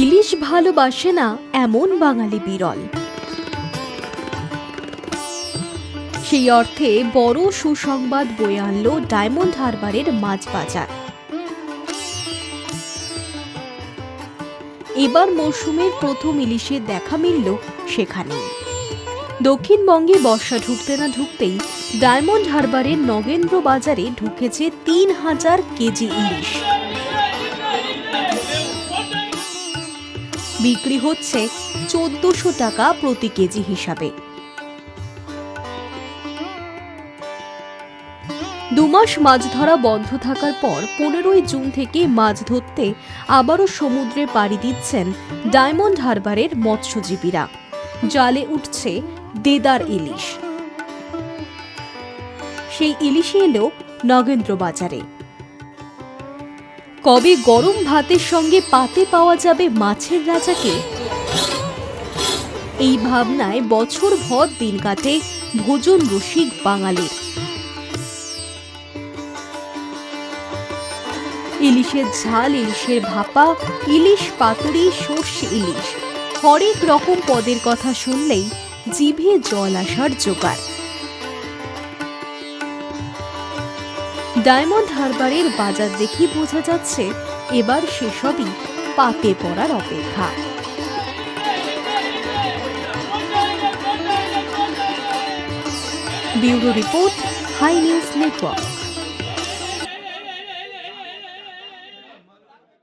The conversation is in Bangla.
ইলিশ ভালোবাসে না এমন বাঙালি বিরল। সেই অর্থে বড় সুসংবাদ বয়ে আনলো ডায়মন্ড হারবারের মাছ বাজার এবার মৌসুমের প্রথম ইলিশে দেখা মিলল সেখানে দক্ষিণবঙ্গে বর্ষা ঢুকতে না ঢুকতেই ডায়মন্ড হারবারের নগেন্দ্র বাজারে ঢুকেছে তিন হাজার কেজি ইলিশ। বিক্রি হচ্ছে চোদ্দশো টাকা প্রতি কেজি হিসাবে। দুমাস মাছ ধরা বন্ধ থাকার পর পনেরোই জুন থেকে মাছ ধরতে আবারও সমুদ্রে পাড়ি দিচ্ছেন ডায়মন্ড হারবারের মৎস্যজীবীরা। জালে উঠছে দেদার ইলিশ। সেই ইলিশে এলো নগেন্দ্র বাজারে কবে গরম ভাতের সঙ্গে পাতে পাওয়া যাবে মাছের রাজাকে? এই ভাবনায় বছর ভর দিন কাটে ভোজন রসিক বাঙালির। ইলিশের ঝাল, ইলিশের ভাপা, ইলিশ পাতুরি, সর্ষে ইলিশ। হরেক রকম পদের কথা শুনলেই জিভে জল আসার জোগাড়। ডায়মন্ড হারবারের বাজার দেখি বোঝা যাচ্ছে এবার সেসবই পাতে পড়ার অপেক্ষা। Bureau report, hi news network.